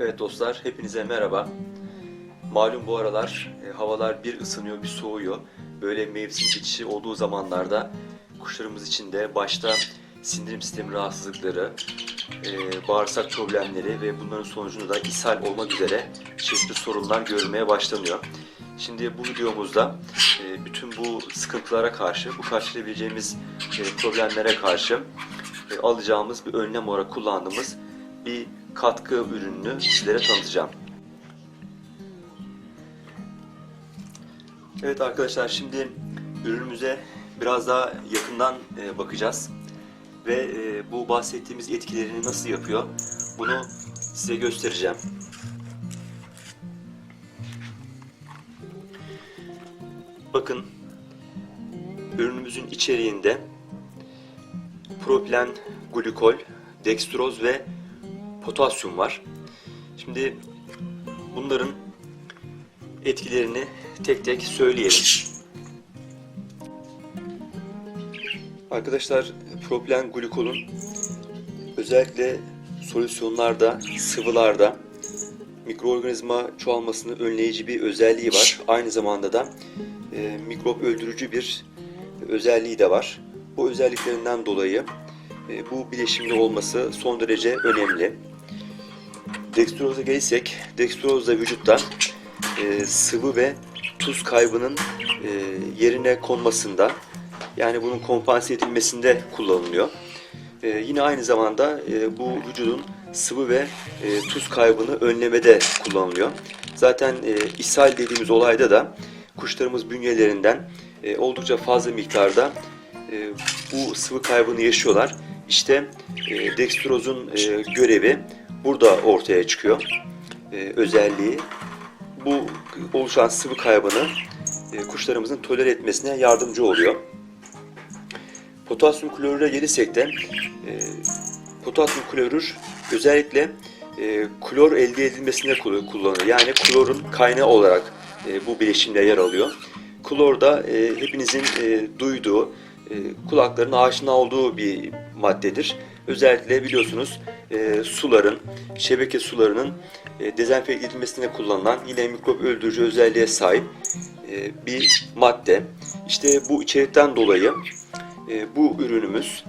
Evet dostlar, hepinize merhaba. Malum bu aralar e, havalar bir ısınıyor, bir soğuyor. Böyle mevsim geçişi olduğu zamanlarda kuşlarımız için de başta sindirim sistemi rahatsızlıkları, e, bağırsak problemleri ve bunların sonucunda da ishal olmak üzere çeşitli sorunlar görmeye başlanıyor. Şimdi bu videomuzda e, bütün bu sıkıntılara karşı, bu karşılayabileceğimiz e, problemlere karşı e, alacağımız bir önlem olarak kullandığımız bir katkı ürününü sizlere tanıtacağım. Evet arkadaşlar şimdi ürünümüze biraz daha yakından e, bakacağız ve e, bu bahsettiğimiz etkilerini nasıl yapıyor bunu size göstereceğim. Bakın ürünümüzün içeriğinde propilen glikol, dextroz ve potasyum var. Şimdi bunların etkilerini tek tek söyleyelim. Arkadaşlar propilen glikolun özellikle solüsyonlarda, sıvılarda mikroorganizma çoğalmasını önleyici bir özelliği var. Aynı zamanda da e, mikrop öldürücü bir özelliği de var. Bu özelliklerinden dolayı e, bu bileşimli olması son derece önemli. Dextroza gelirsek, dextroz da vücutta e, sıvı ve tuz kaybının e, yerine konmasında yani bunun kompanse edilmesinde kullanılıyor. E, yine aynı zamanda e, bu vücudun sıvı ve e, tuz kaybını önlemede kullanılıyor. Zaten e, ishal dediğimiz olayda da kuşlarımız bünyelerinden e, oldukça fazla miktarda e, bu sıvı kaybını yaşıyorlar. İşte e, dextrozun e, görevi burada ortaya çıkıyor. E, özelliği bu oluşan sıvı kaybını e, kuşlarımızın tolere etmesine yardımcı oluyor. Potasyum klorüre gelirsek de e, potasyum klorür özellikle e, klor elde edilmesinde kullan- kullanılıyor. Yani klorun kaynağı olarak e, bu bileşimde yer alıyor. Klor da e, hepinizin e, duyduğu, e, kulakların aşina olduğu bir maddedir. Özellikle biliyorsunuz e, suların, şebeke sularının e, dezenfekte edilmesine kullanılan yine mikrop öldürücü özelliğe sahip e, bir madde. İşte bu içerikten dolayı e, bu ürünümüz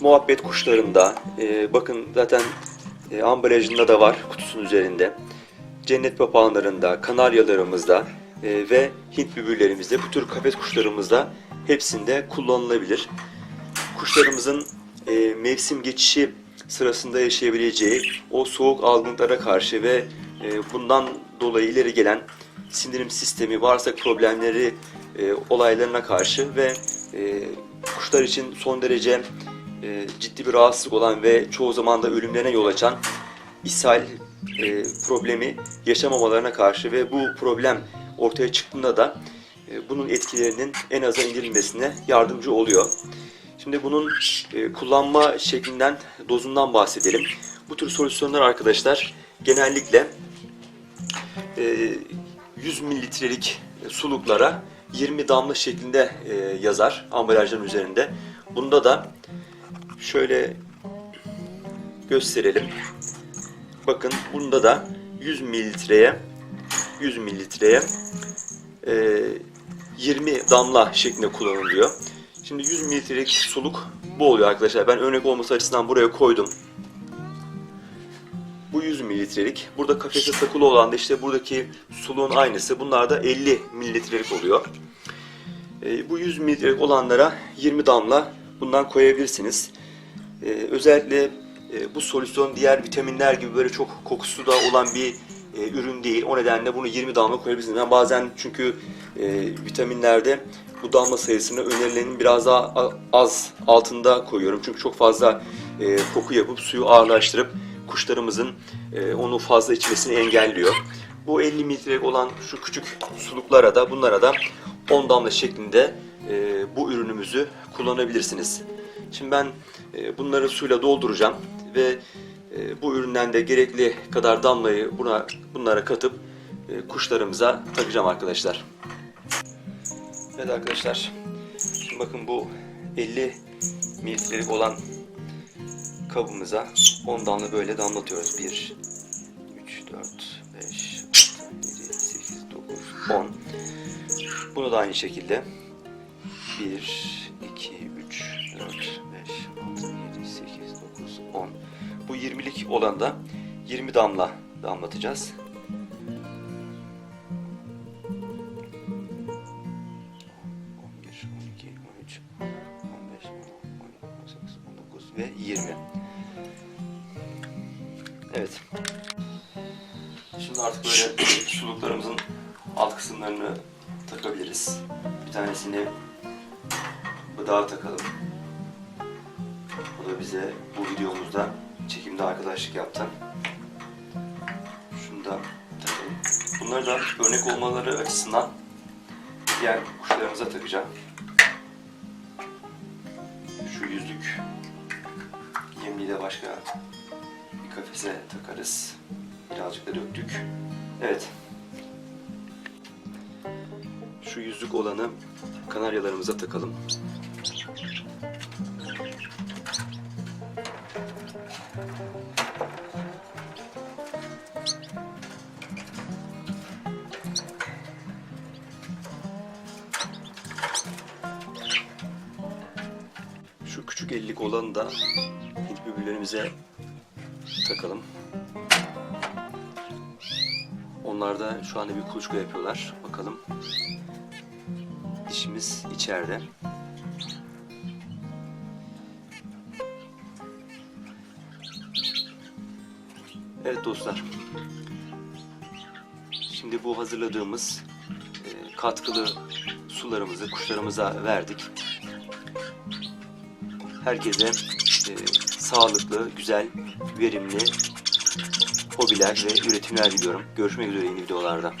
muhabbet kuşlarında, e, bakın zaten e, ambalajında da var kutusunun üzerinde. Cennet papağanlarında, kanaryalarımızda e, ve Hint bülbüllerimizde, bu tür kafes kuşlarımızda hepsinde kullanılabilir. Kuşlarımızın e, mevsim geçişi sırasında yaşayabileceği o soğuk algınlıklara karşı ve e, bundan dolayı ileri gelen sindirim sistemi, bağırsak problemleri e, olaylarına karşı ve e, kuşlar için son derece e, ciddi bir rahatsızlık olan ve çoğu zaman da ölümlerine yol açan ishal e, problemi yaşamamalarına karşı ve bu problem ortaya çıktığında da e, bunun etkilerinin en aza indirilmesine yardımcı oluyor. Şimdi bunun e, kullanma şeklinden, dozundan bahsedelim. Bu tür solüsyonlar arkadaşlar genellikle e, 100 mililitrelik suluklara 20 damla şeklinde e, yazar ambalajların üzerinde. Bunda da şöyle gösterelim. Bakın bunda da 100 mililitreye 100 mililitreye e, 20 damla şeklinde kullanılıyor. Şimdi 100 mililitrelik suluk bu oluyor arkadaşlar. Ben örnek olması açısından buraya koydum. Bu 100 mililitrelik. Burada kafese takılı olan da işte buradaki suluğun aynısı. Bunlar da 50 mililitrelik oluyor. E, bu 100 mililitrelik olanlara 20 damla bundan koyabilirsiniz. E, özellikle e, bu solüsyon diğer vitaminler gibi böyle çok kokusu da olan bir e, ürün değil. O nedenle bunu 20 damla koyabilirsiniz. Ben bazen çünkü e, vitaminlerde bu damla sayısını önerilenin biraz daha az altında koyuyorum. Çünkü çok fazla e, koku yapıp suyu ağırlaştırıp kuşlarımızın e, onu fazla içmesini engelliyor. Bu 50 mililitrelik olan şu küçük suluklara da bunlara da 10 damla şeklinde e, bu ürünümüzü kullanabilirsiniz. Şimdi ben e, bunları suyla dolduracağım ve e, bu üründen de gerekli kadar damlayı buna bunlara katıp e, kuşlarımıza takacağım arkadaşlar. Evet arkadaşlar. Şimdi bakın bu 50 mililitrelik olan kabımıza 10 damla böyle damlatıyoruz. 1, 3, 4, 5, 6, 7, 8, 9, 10. Bunu da aynı şekilde 1, 2, 3, 4, 5, 6, 7, 8, 9, 10. Bu 20'lik olan da 20 damla damlatacağız. 19 ve 20. Evet. Şimdi artık böyle suluklarımızın alt kısımlarını takabiliriz. Bir tanesini gıdağa takalım. Bu da bize bu videomuzda çekimde arkadaşlık yaptı. Şunu da takalım. Bunları da örnek olmaları açısından diğer kuşlarımıza takacağım. Şu yüzlük yemliği de başka bir kafese takarız. Birazcık da döktük. Evet. Şu yüzlük olanı kanaryalarımıza takalım. Küçük ellik olanı da Hint bülbüllerimize takalım. Onlar da şu anda bir kuluçka yapıyorlar. Bakalım. Dişimiz içeride. Evet dostlar. Şimdi bu hazırladığımız e, katkılı sularımızı kuşlarımıza verdik. Herkese e, sağlıklı, güzel, verimli hobiler ve üretimler diliyorum. Görüşmek üzere yeni videolarda.